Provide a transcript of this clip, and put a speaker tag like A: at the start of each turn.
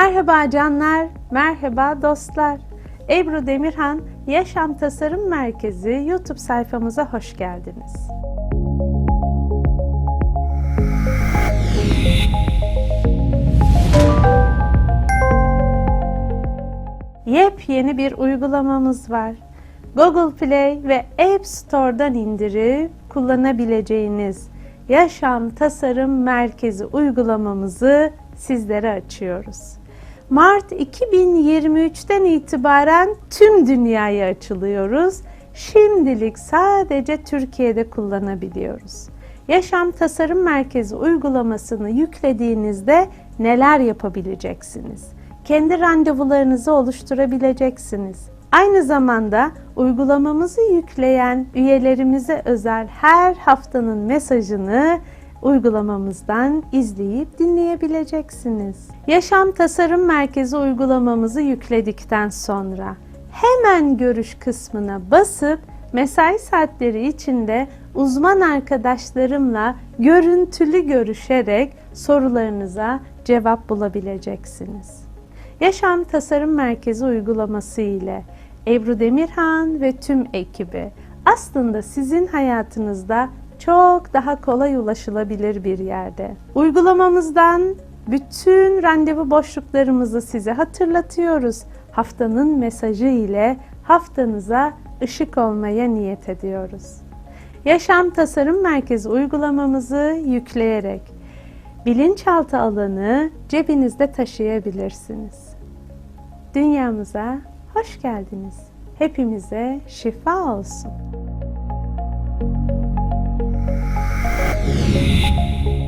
A: Merhaba canlar, merhaba dostlar. Ebru Demirhan Yaşam Tasarım Merkezi YouTube sayfamıza hoş geldiniz. Yepyeni bir uygulamamız var. Google Play ve App Store'dan indirip kullanabileceğiniz Yaşam Tasarım Merkezi uygulamamızı sizlere açıyoruz. Mart 2023'ten itibaren tüm dünyaya açılıyoruz. Şimdilik sadece Türkiye'de kullanabiliyoruz. Yaşam Tasarım Merkezi uygulamasını yüklediğinizde neler yapabileceksiniz? Kendi randevularınızı oluşturabileceksiniz. Aynı zamanda uygulamamızı yükleyen üyelerimize özel her haftanın mesajını uygulamamızdan izleyip dinleyebileceksiniz. Yaşam Tasarım Merkezi uygulamamızı yükledikten sonra hemen görüş kısmına basıp mesai saatleri içinde uzman arkadaşlarımla görüntülü görüşerek sorularınıza cevap bulabileceksiniz. Yaşam Tasarım Merkezi uygulaması ile Ebru Demirhan ve tüm ekibi aslında sizin hayatınızda çok daha kolay ulaşılabilir bir yerde. Uygulamamızdan bütün randevu boşluklarımızı size hatırlatıyoruz. Haftanın mesajı ile haftanıza ışık olmaya niyet ediyoruz. Yaşam Tasarım Merkezi uygulamamızı yükleyerek bilinçaltı alanı cebinizde taşıyabilirsiniz. Dünyamıza hoş geldiniz. Hepimize şifa olsun. Thank you.